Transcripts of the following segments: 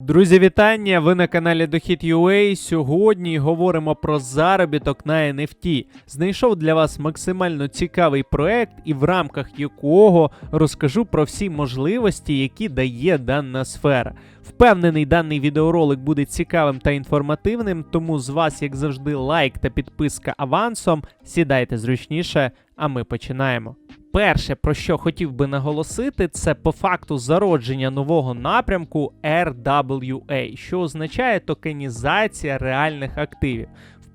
Друзі, вітання! Ви на каналі Дохід.ua. Сьогодні говоримо про заробіток на NFT. Знайшов для вас максимально цікавий проект, і в рамках якого розкажу про всі можливості, які дає дана сфера. Впевнений, даний відеоролик буде цікавим та інформативним, тому з вас, як завжди, лайк та підписка авансом. Сідайте зручніше, а ми починаємо. Перше, про що хотів би наголосити, це по факту зародження нового напрямку RWA, що означає токенізація реальних активів.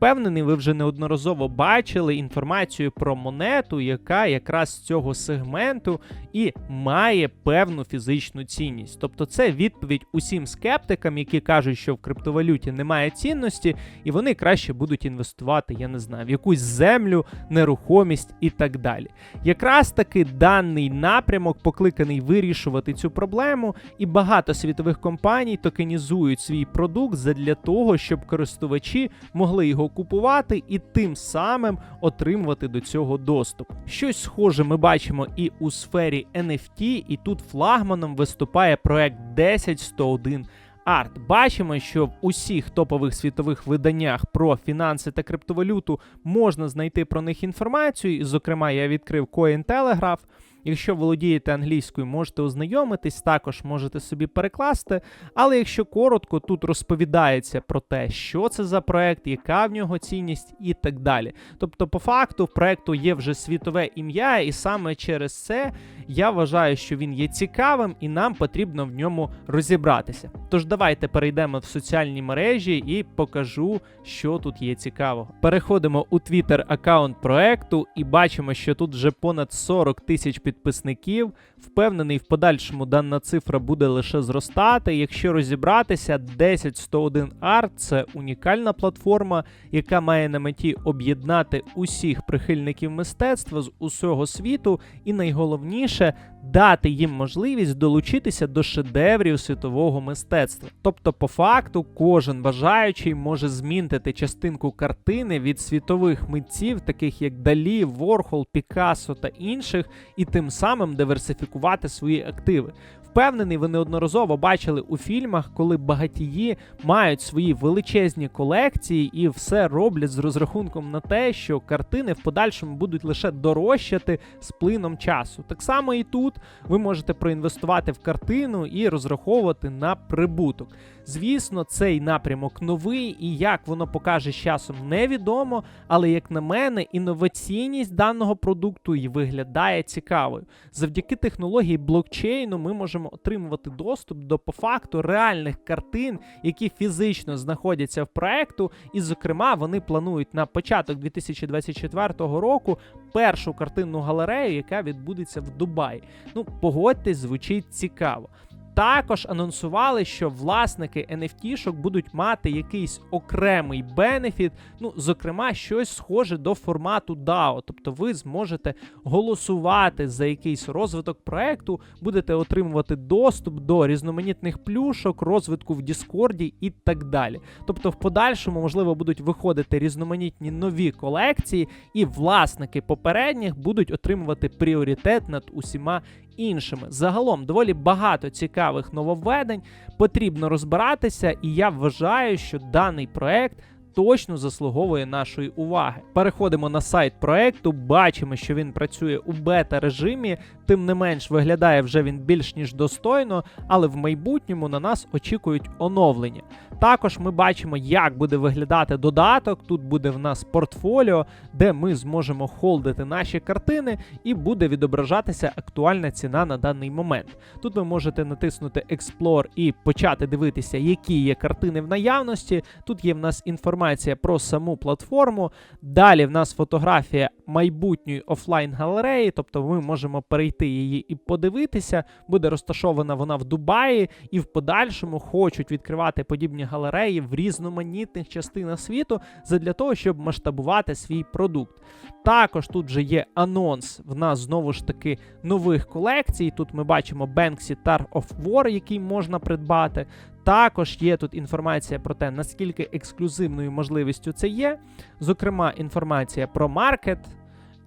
Впевнений, ви вже неодноразово бачили інформацію про монету, яка якраз з цього сегменту і має певну фізичну цінність. Тобто, це відповідь усім скептикам, які кажуть, що в криптовалюті немає цінності, і вони краще будуть інвестувати, я не знаю, в якусь землю, нерухомість і так далі. Якраз таки даний напрямок покликаний вирішувати цю проблему, і багато світових компаній токенізують свій продукт задля того, щоб користувачі могли його купувати і тим самим отримувати до цього доступ. Щось схоже ми бачимо і у сфері NFT, і тут флагманом виступає проект 10101 Арт. Бачимо, що в усіх топових світових виданнях про фінанси та криптовалюту можна знайти про них інформацію. І, зокрема, я відкрив Cointelegraph. Якщо володієте англійською, можете ознайомитись, також можете собі перекласти. Але якщо коротко, тут розповідається про те, що це за проект, яка в нього цінність і так далі. Тобто, по факту, в проекту є вже світове ім'я, і саме через це я вважаю, що він є цікавим і нам потрібно в ньому розібратися. Тож давайте перейдемо в соціальні мережі і покажу, що тут є цікавого. Переходимо у Twitter аккаунт проекту і бачимо, що тут вже понад 40 тисяч підписників. Впевнений, в подальшому дана цифра буде лише зростати. Якщо розібратися, 10101 Art – це унікальна платформа, яка має на меті об'єднати усіх прихильників мистецтва з усього світу, і найголовніше дати їм можливість долучитися до шедеврів світового мистецтва. Тобто, по факту, кожен бажаючий може змінити частинку картини від світових митців, таких як Далі, Ворхол, Пікассо та інших, і тим самим диверсифікувати свої активи. Впевнений, ви неодноразово бачили у фільмах, коли багатії мають свої величезні колекції і все роблять з розрахунком на те, що картини в подальшому будуть лише дорожчати з плином часу. Так само і тут ви можете проінвестувати в картину і розраховувати на прибуток. Звісно, цей напрямок новий, і як воно покаже з часом, невідомо. Але як на мене, інноваційність даного продукту і виглядає цікавою. Завдяки технології блокчейну ми можемо отримувати доступ до по факту реальних картин, які фізично знаходяться в проекту. І, зокрема, вони планують на початок 2024 року першу картинну галерею, яка відбудеться в Дубаї. Ну, погодьтесь, звучить цікаво. Також анонсували, що власники NFT-шок будуть мати якийсь окремий бенефіт, ну, зокрема, щось схоже до формату DAO. Тобто ви зможете голосувати за якийсь розвиток проекту, будете отримувати доступ до різноманітних плюшок, розвитку в Діскорді і так далі. Тобто, в подальшому, можливо, будуть виходити різноманітні нові колекції, і власники попередніх будуть отримувати пріоритет над усіма іншими. Загалом доволі багато цікавих нововведень. Потрібно розбиратися, і я вважаю, що даний проект. Точно заслуговує нашої уваги. Переходимо на сайт проекту, бачимо, що він працює у бета-режимі, тим не менш виглядає вже він більш ніж достойно, але в майбутньому на нас очікують оновлення. Також ми бачимо, як буде виглядати додаток. Тут буде в нас портфоліо, де ми зможемо холдити наші картини, і буде відображатися актуальна ціна на даний момент. Тут ви можете натиснути Explore і почати дивитися, які є картини в наявності. Тут є в нас інформація про саму платформу. Далі в нас фотографія майбутньої офлайн галереї, тобто ми можемо перейти її і подивитися. Буде розташована вона в Дубаї, і в подальшому хочуть відкривати подібні галереї в різноманітних частинах світу задля того, щоб масштабувати свій продукт. Також тут вже є анонс в нас знову ж таки нових колекцій. Тут ми бачимо Banksy Tar of War, який можна придбати. Також є тут інформація про те, наскільки ексклюзивною можливістю це є. Зокрема, інформація про маркет.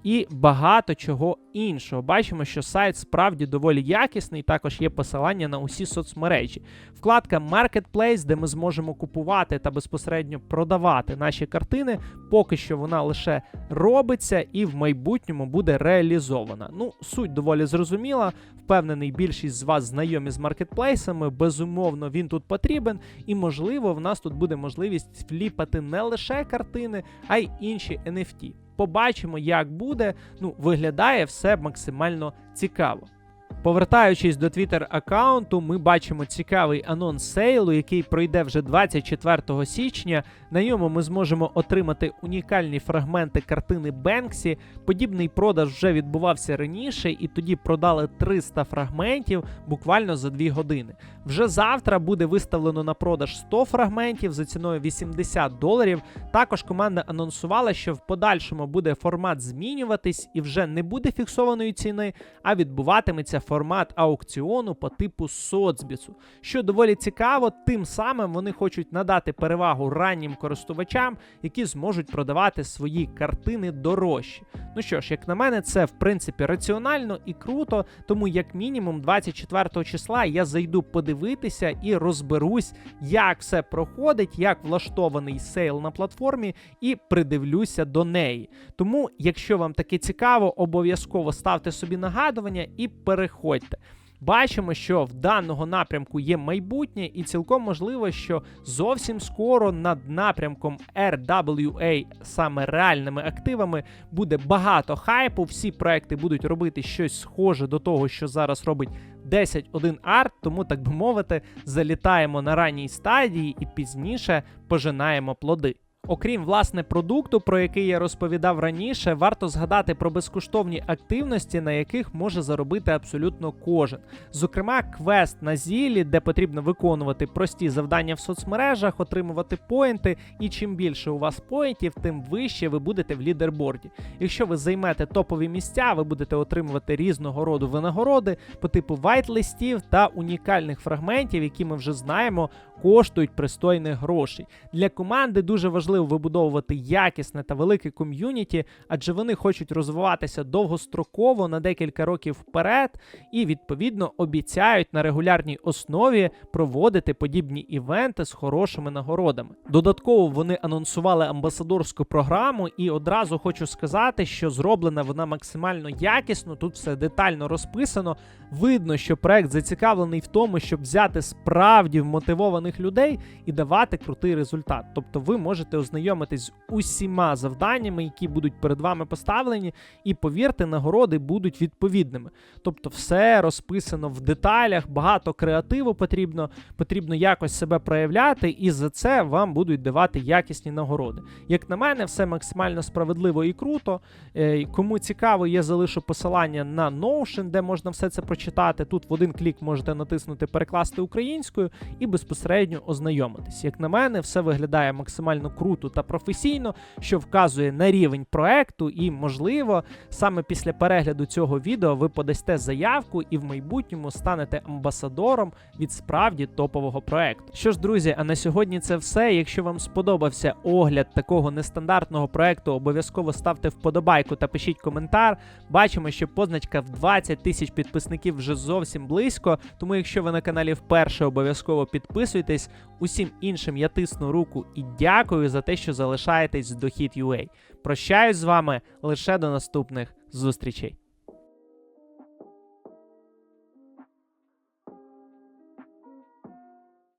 І багато чого іншого. Бачимо, що сайт справді доволі якісний. Також є посилання на усі соцмережі. Вкладка Marketplace, де ми зможемо купувати та безпосередньо продавати наші картини. Поки що вона лише робиться і в майбутньому буде реалізована. Ну, суть доволі зрозуміла. Впевнений, більшість з вас знайомі з маркетплейсами. Безумовно, він тут потрібен, і можливо, в нас тут буде можливість вліпати не лише картини, а й інші NFT. Побачимо, як буде. Ну, виглядає все максимально цікаво. Повертаючись до Twitter аккаунту, ми бачимо цікавий анонс сейлу, який пройде вже 24 січня. На ньому ми зможемо отримати унікальні фрагменти картини Бенксі. Подібний продаж вже відбувався раніше, і тоді продали 300 фрагментів буквально за 2 години. Вже завтра буде виставлено на продаж 100 фрагментів за ціною 80 доларів. Також команда анонсувала, що в подальшому буде формат змінюватись і вже не буде фіксованої ціни, а відбуватиметься формат аукціону по типу соцбісу. Що доволі цікаво, тим самим вони хочуть надати перевагу раннім користувачам, які зможуть продавати свої картини дорожче. Ну що ж, як на мене, це в принципі раціонально і круто, тому як мінімум 24 числа я зайду подивитися і розберусь, як все проходить, як влаштований сейл на платформі, і придивлюся до неї. Тому, якщо вам таке цікаво, обов'язково ставте собі нагадування і переходьте. Бачимо, що в даного напрямку є майбутнє, і цілком можливо, що зовсім скоро над напрямком RWA, саме реальними активами, буде багато хайпу. Всі проекти будуть робити щось схоже до того, що зараз робить 10.1 арт, тому так би мовити, залітаємо на ранній стадії і пізніше пожинаємо плоди. Окрім власне продукту, про який я розповідав раніше, варто згадати про безкоштовні активності, на яких може заробити абсолютно кожен. Зокрема, квест на зілі, де потрібно виконувати прості завдання в соцмережах, отримувати поінти, і чим більше у вас поінтів, тим вище ви будете в лідерборді. Якщо ви займете топові місця, ви будете отримувати різного роду винагороди по типу вайт-листів та унікальних фрагментів, які ми вже знаємо, коштують пристойних грошей. Для команди дуже важливо вибудовувати якісне та велике ком'юніті, адже вони хочуть розвиватися довгостроково на декілька років вперед, і відповідно обіцяють на регулярній основі проводити подібні івенти з хорошими нагородами. Додатково вони анонсували амбасадорську програму, і одразу хочу сказати, що зроблена вона максимально якісно. Тут все детально розписано. Видно, що проект зацікавлений в тому, щоб взяти справді вмотивованих людей і давати крутий результат. Тобто, ви можете ознайомитись з усіма завданнями, які будуть перед вами поставлені, і повірте, нагороди будуть відповідними. Тобто, все розписано в деталях, багато креативу потрібно, потрібно якось себе проявляти, і за це вам будуть давати якісні нагороди. Як на мене, все максимально справедливо і круто. Е, Кому цікаво, я залишу посилання на Notion, де можна все це прочитати. Тут в один клік можете натиснути перекласти українською і безпосередньо ознайомитись. Як на мене, все виглядає максимально круто та професійно, що вказує на рівень проекту, і, можливо, саме після перегляду цього відео ви подасте заявку і в майбутньому станете амбасадором від справді топового проекту. Що ж, друзі, а на сьогодні це все. Якщо вам сподобався огляд такого нестандартного проекту, обов'язково ставте вподобайку та пишіть коментар. Бачимо, що позначка в 20 тисяч підписників вже зовсім близько. Тому, якщо ви на каналі вперше, обов'язково підписуйтесь. Усім іншим я тисну руку і дякую за те, що залишаєтесь з Дохід.ua. Прощаюсь з вами лише до наступних зустрічей.